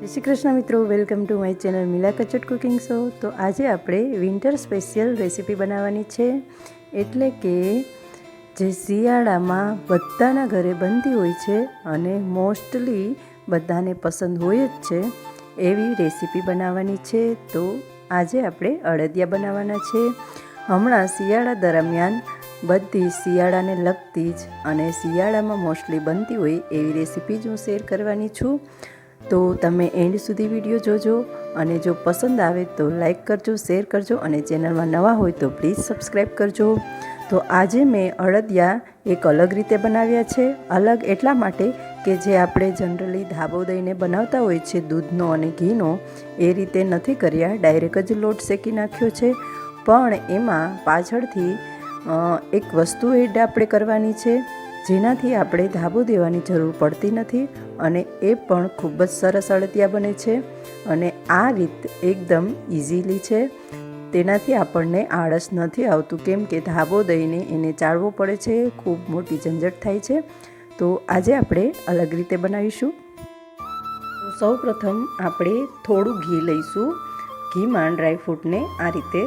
જય શ્રી કૃષ્ણ મિત્રો, welcome to my channel મિલા કચટ કુકિંગ શો. તો આજે આપણે વિન્ટર સ્પેશિયલ રેસીપી બનાવવાની છે. એટલે કે જે શિયાળામાં બધાના ઘરે બનતી હોય છે અને મોસ્ટલી બધાને પસંદ હોય જ છે, એવી રેસીપી બનાવવાની છે. તો આજે આપણે અડદિયા બનાવવાના છે. હમણાં શિયાળા દરમિયાન બધી શિયાળાને લગતી જ અને શિયાળામાં મોસ્ટલી બનતી હોય એવી રેસીપી જ હું શેર કરવાની છું. તો તમે એન્ડ સુધી વીડિયો જોજો અને જો પસંદ આવે તો લાઈક કરજો, શેર કરજો અને ચેનલમાં નવા હોય તો પ્લીઝ સબસ્ક્રાઈબ કરજો. તો આજે મેં અડદિયા એક અલગ રીતે બનાવ્યા છે. અલગ એટલા માટે કે જે આપણે જનરલી ધાબો દઈને બનાવતા હોય છે, દૂધનો અને ઘીનો, એ રીતે નથી કર્યા. ડાયરેક્ટ જ લોટ શેકી નાખ્યો છે. પણ એમાં પાછળથી એક વસ્તુ એડ આપણે કરવાની છે. જેનાથી આપણે ધાબો દેવાની જરૂર પડતી નથી. અને એ પણ ખૂબ જ સરસ અળતિયા બને છે અને આ રીત એકદમ ઇઝીલી છે. તેનાથી આપણને આળસ નથી આવતું, કેમ કે ધાબો દઈને એને ચાળવો પડે છે, ખૂબ મોટી ઝંઝટ થાય છે. તો આજે આપણે અલગ રીતે બનાવીશું. સૌ પ્રથમ આપણે થોડું ઘી લઈશું. ઘીમાં ડ્રાયફ્રૂટને આ રીતે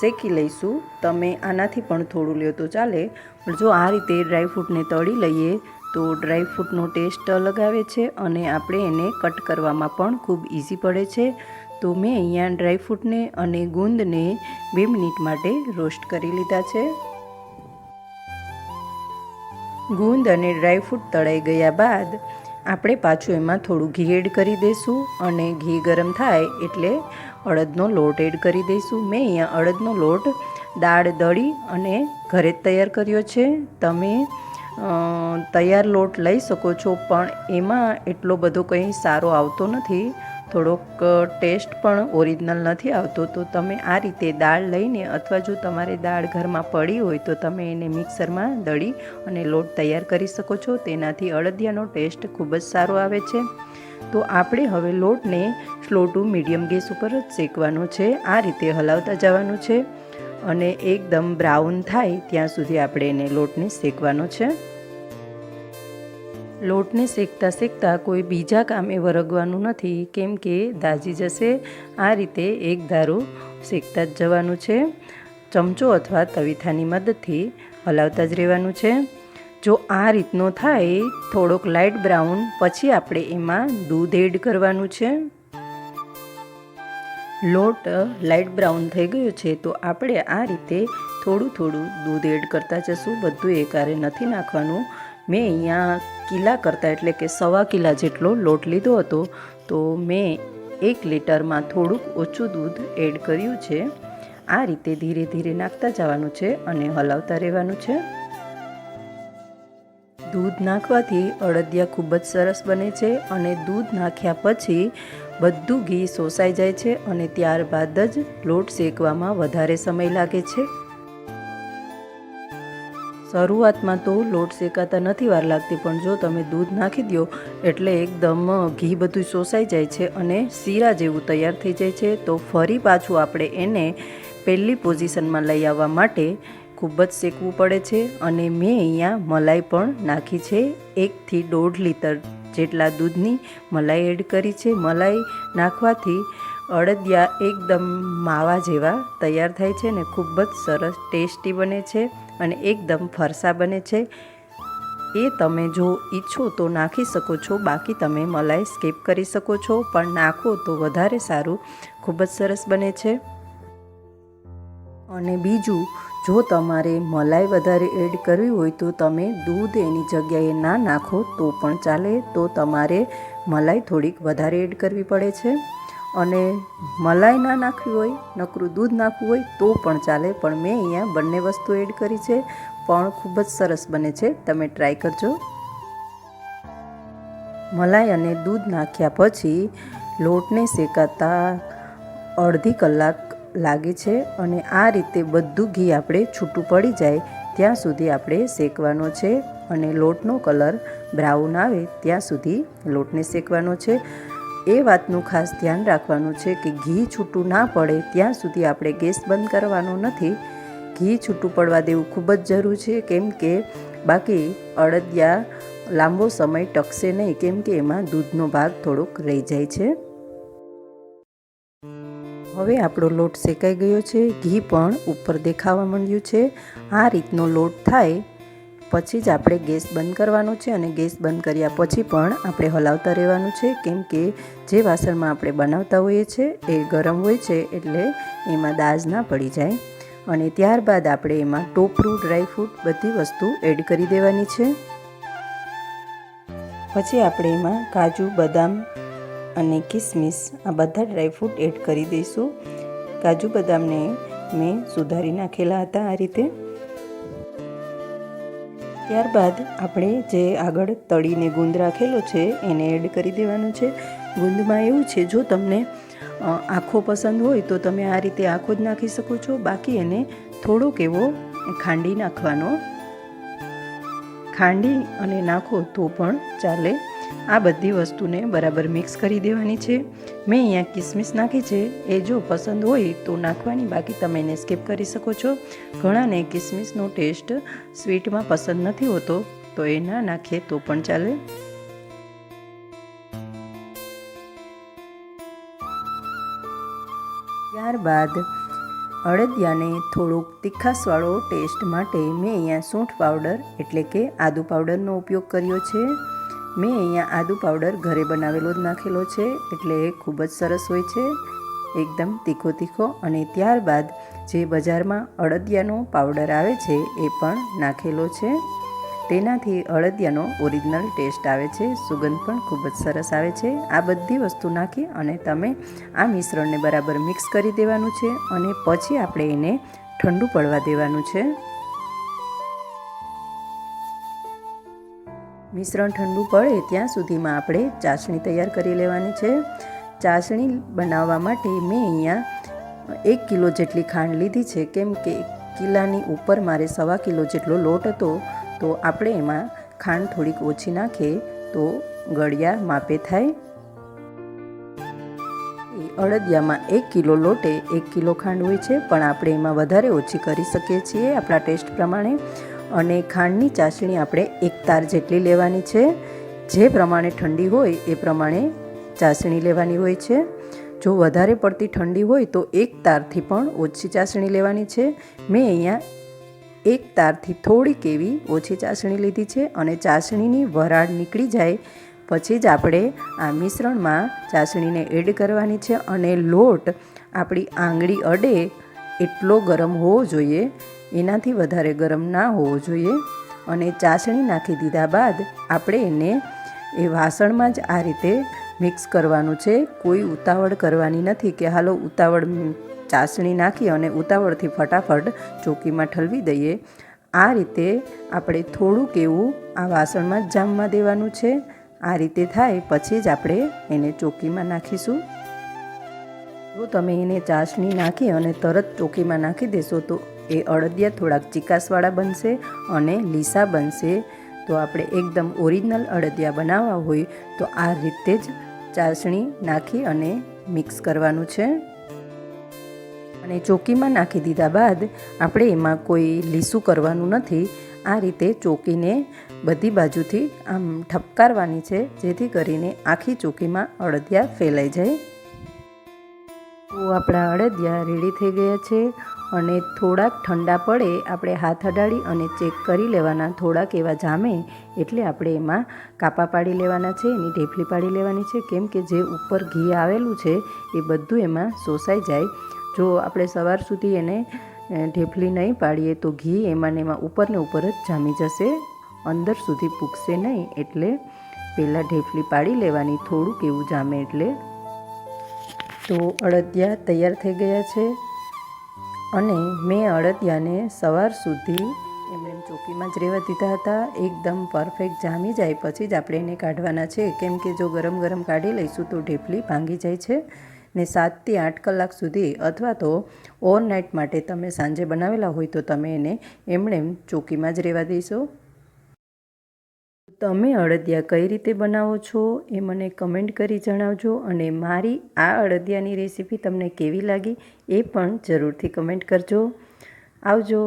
શેકી લઈશું. તમે આનાથી પણ થોડું લ્યો તો ચાલે. પણ જો આ રીતે ડ્રાયફ્રૂટને તળી લઈએ તો ડ્રાયફ્રૂટનો ટેસ્ટ અલગ આવે છે અને આપણે એને કટ કરવામાં પણ ખૂબ ઇઝી પડે છે. તો મેં અહીંયા ડ્રાયફ્રૂટને અને ગુંદને બે મિનિટ માટે રોસ્ટ કરી લીધા છે. ગુંદ અને ડ્રાયફ્રૂટ તળાઈ ગયા બાદ આપણે પાછું એમાં થોડું ઘી એડ કરી દઈશું અને ઘી ગરમ થાય એટલે અડદનો લોટ એડ કરી દઈશું. મેં અહીંયા અડદનો લોટ દાળ, દળી અને ઘરે જ તૈયાર કર્યો છે. તમે તૈયાર લોટ લઈ શકો છો, પણ એમાં એટલો બધો કંઈ સારો આવતો નથી. થોડોક ટેસ્ટ પણ ઓરિજિનલ નથી આવતો. તો તમે આ રીતે દાળ લઈને અથવા જો તમારે દાળ ઘરમાં પડી હોય, તો તમે એને મિક્સરમાં દળી અને લોટ તૈયાર કરી શકો છો. તેનાથી અડદિયાનો ટેસ્ટ ખૂબ જ સારો આવે છે. તો આપણે હવે લોટને સ્લો ટુ મીડિયમ ગેસ ઉપર જ શેકવાનો છે. આ રીતે હલાવતા જવાનું છે. અને એકદમ બ્રાઉન થાય ત્યાં સુધી આપણે એને લોટને શેકવાનો છે. લોટને શેકતા શેકતા કોઈ બીજા કામે વરગવાનું નથી. કેમ કે દાજી જશે, આ રીતે એક ધારું શેકતા જ જવાનું છે. ચમચો અથવા તવીથાની મદદથી હલાવતા જ રહેવાનું છે. જો આ રીતનો થાય, થોડોક લાઇટ બ્રાઉન પછી આપણે એમાં દૂધ એડ કરવાનું છે. લોટ લાઇટ બ્રાઉન થઈ ગયો છે, તો આપણે આ રીતે થોડું થોડું દૂધ એડ કરતા જશું. બધું એકારે નથી નાખવાનું. મેં અહીંયા કિલા કરતાં એટલે કે સવા કિલા જેટલો લોટ લીધો હતો, તો મેં એક લીટરમાં થોડુંક ઓછું દૂધ એડ કર્યું છે. આ રીતે ધીરે ધીરે નાખતા જવાનું છે અને હલાવતા રહેવાનું છે. દૂધ નાખવાથી અડદિયા ખૂબ જ સરસ બને છે અને દૂધ નાખ્યા પછી બધું ઘી શોષાઈ જાય છે અને ત્યારબાદ જ લોટ શેકવામાં વધારે સમય લાગે છે. શરૂઆતમાં તો લોટ શેકાતા નથી વાર લાગતી, પણ જો તમે દૂધ નાખી દો એટલે એકદમ ઘી બધું શોષાઈ જાય છે અને શીરા જેવું તૈયાર થઈ જાય છે, તો ફરી પાછું આપણે એને પહેલી પોઝિશનમાં લઈ આવવા માટે ખૂબ જ શેકવું પડે છે અને મેં અહીંયા મલાઈ પણ નાખી છે, એકથી દોઢ લીટર જેટલા દૂધની મલાઈ એડ કરી છે. મલાઈ નાખવાથી અડદિયા એકદમ માવા જેવા તૈયાર થાય છે ને ખૂબ જ સરસ ટેસ્ટી બને છે. અને એકદમ ફરસા બને છે. એ તમે જો ઈચ્છો તો નાખી શકો છો, બાકી તમે મલાઈ સ્કીપ કરી શકો છો, પણ નાખો તો વધારે સારું, ખૂબ જ સરસ બને છે. અને બીજું, જો તમારે મલાઈ વધારે એડ કરવી હોય તો તમે દૂધ એની જગ્યાએ ના નાખો તો પણ ચાલે, તો તમારે મલાઈ થોડીક વધારે એડ કરવી પડે છે. અને મલાઈ ના નાખવી હોય, નકરું દૂધ નાખવું હોય, તો પણ ચાલે. પણ મેં અહીંયા બંને વસ્તુ એડ કરી છે. પણ ખૂબ જ સરસ બને છે. તમે ટ્રાય કરજો. મલાઈ અને દૂધ નાખ્યા પછી લોટને શેકાતા અડધી કલાક લાગે છે અને આ રીતે બધું ઘી આપણે છૂટું પડી જાય ત્યાં સુધી આપણે શેકવાનો છે અને લોટનો કલર બ્રાઉન આવે ત્યાં સુધી લોટને શેકવાનો છે. એ વાતનું ખાસ ધ્યાન રાખવાનું છે કે ઘી છૂટું ના પડે ત્યાં સુધી આપણે ગેસ બંધ કરવાનો નથી. ઘી છૂટું પડવા દેવું ખૂબ જ જરૂર છે, કેમ કે બાકી અડદિયા લાંબો સમય ટકશે નહીં, કેમ કે એમાં દૂધનો ભાગ થોડોક રહી જાય છે. હવે આપણો લોટ શેકાઈ ગયો છે. ઘી પણ ઉપર દેખાવા માંડ્યું છે. આ રીતનો લોટ થાય પછી જ આપણે ગેસ બંધ કરવાનો છે અને ગેસ બંધ કર્યા પછી પણ આપણે હલાવતા રહેવાનું છે. કેમ કે જે વાસણમાં આપણે બનાવતા હોઈએ છીએ એ ગરમ હોય છે એટલે એમાં દાજ ના પડી જાય. અને ત્યારબાદ આપણે એમાં ટોપરું ડ્રાયફ્રૂટ બધી વસ્તુ એડ કરી દેવાની છે. પછી આપણે એમાં કાજુ, બદામ અને કિસમિસ આ બધા ડ્રાયફ્રૂટ એડ કરી દઈશું. કાજુ, બદામને મેં સુધારી નાખેલા હતા આ રીતે. ત્યારબાદ આપણે જે આગળ તળીને ગુંદ રાખેલો છે, એને એડ કરી દેવાનો છે. ગુંદમાં એવું છે, જો તમને આખો પસંદ હોય તો તમે આ રીતે આખો જ નાખી શકો છો. બાકી એને થોડોક એવો ખાંડી નાખવાનો. ખાંડી અને નાખો તો પણ ચાલે. આ બધી વસ્તુને બરાબર મિક્સ કરી દેવાની છે. મેં અહીંયા કિસમિસ નાખી છે. એ જો પસંદ હોય તો નાખવાની, બાકી તમે એને સ્કીપ કરી શકો છો. ઘણાને કિસમિસનો ટેસ્ટ સ્વીટમાં પસંદ નથી હોતો, તો એ ના નાખીએ તો પણ ચાલે. ત્યારબાદ અડદિયાને થોડુંક તીખાસવાળો ટેસ્ટ માટે મેં અહીંયા સૂંઠ પાવડર, એટલે કે આદુ પાવડરનો ઉપયોગ કર્યો છે. મેં અહીંયા આદુ પાવડર ઘરે બનાવેલો જ નાખેલો છે, એટલે એ ખૂબ જ સરસ હોય છે. એકદમ તીખો તીખો અને ત્યારબાદ જે બજારમાં અડદિયાનો પાવડર આવે છે, એ પણ નાખેલો છે. તેનાથી અડદિયાનો ઓરિજિનલ ટેસ્ટ આવે છે, સુગંધ પણ ખૂબ જ સરસ આવે છે. આ બધી વસ્તુ નાખી અને તમે આ મિશ્રણને બરાબર મિક્સ કરી દેવાનું છે અને પછી આપણે એને ઠંડુ પડવા દેવાનું છે. મિશ્રણ ઠંડુ પડે ત્યાં સુધીમાં આપણે ચાસણી તૈયાર કરી લેવાની છે. ચાસણી બનાવવા માટે મેં અહીંયા એક કિલો જેટલી ખાંડ લીધી છે. કેમ કે કિલ્લાની ઉપર મારે સવા કિલો જેટલો લોટ હતો, તો આપણે એમાં ખાંડ થોડીક ઓછી નાખીએ તો ગળિયા માપે થાય. અડદિયામાં એક કિલો લોટે એક કિલો ખાંડ હોય છે, પણ આપણે એમાં વધારે ઓછી કરી શકીએ છીએ આપણા ટેસ્ટ પ્રમાણે. અને ખાંડની ચાસણી આપણે એક તાર જેટલી લેવાની છે. જે પ્રમાણે ઠંડી હોય એ પ્રમાણે ચાસણી લેવાની હોય છે. જો વધારે પડતી ઠંડી હોય તો એક તારથી પણ ઓછી ચાસણી લેવાની છે. મેં અહીંયા એક તારથી થોડીક એવી ઓછી ચાસણી લીધી છે અને ચાસણીની વરાળ નીકળી જાય પછી જ આપણે આ મિશ્રણમાં ચાસણીને એડ કરવાની છે અને લોટ આપણી આંગળી અડે એટલો ગરમ હોવો જોઈએ એનાથી વધારે ગરમ ના હોવો જોઈએ અને ચાસણી નાખી દીધા બાદ આપણે એને એ વાસણમાં જ આ રીતે મિક્સ કરવાનું છે. કોઈ ઉતાવળ કરવાની નથી કે હાલો ઉતાવળ ચાસણી નાખી અને ઉતાવળથી ફટાફટ ચોકીમાં ઠલવી દઈએ. આ રીતે આપણે થોડુંક એવું આ વાસણમાં જ જામવા દેવાનું છે. આ રીતે થાય પછી જ આપણે એને ચોકીમાં નાખીશું. જો તમે એને ચાસણી નાખી અને તરત ચોકીમાં નાખી દેશો તો એ અડદિયા થોડાક ચિકાસવાળા બનશે અને લીસા બનશે. તો આપણે એકદમ ઓરિજિનલ અડદિયા બનાવવા હોય તો આ રીતે જ ચાસણી નાખી અને મિક્સ કરવાનું છે. અને ચોકીમાં નાખી દીધા બાદ આપણે એમાં કોઈ લીસું કરવાનું નથી. આ રીતે ચોકીને બધી બાજુથી આમ ઠપકારવાની છે જેથી કરીને આખી ચોકીમાં અડદિયા ફેલાઈ જાય. આપણા અડદિયા રેડી થઈ ગયા છે અને થોડાક ઠંડા પડે આપણે હાથ અડાડી અને ચેક કરી લેવાના થોડાક એવા જામે એટલે આપણે એમાં કાપા પાડી લેવાના છે, એની ઢેફલી પાડી લેવાની છે. કેમ કે જે ઉપર ઘી આવેલું છે એ બધું એમાં શોષાઈ જાય. જો આપણે સવાર સુધી એને ઢેફલી નહીં પાડીએ તો ઘી એમાં એમાં ઉપર ને ઉપર જ જામી જશે. અંદર સુધી પૂગશે નહીં એટલે પહેલાં ઢેફલી પાડી લેવાની, થોડુંક એવું જામે એટલે તો અડદિયા તૈયાર થઈ ગયા છે અને મેં અડદિયાને સવાર સુધી એમણે ચોકીમાં જ રહેવા દીધા હતા. એકદમ પરફેક્ટ જામી જાય પછી જ આપણે એને કાઢવાના છે. કેમ કે જો ગરમ ગરમ કાઢી લઈશું તો ઢેફલી ભાંગી જાય છે ને સાતથી આઠ કલાક સુધી અથવા તો ઓવરનાઇટ માટે તમે સાંજે બનાવેલા હોય તો તમે એને એમણે ચોકીમાં જ રહેવા દઈશો. તમે અડદિયા કઈ રીતે બનાવો છો એ મને કમેન્ટ કરી જણાવજો અને મારી આ અડદિયાની રેસીપી તમને કેવી લાગી એ પણ જરૂરથી કમેન્ટ કરજો. આવજો.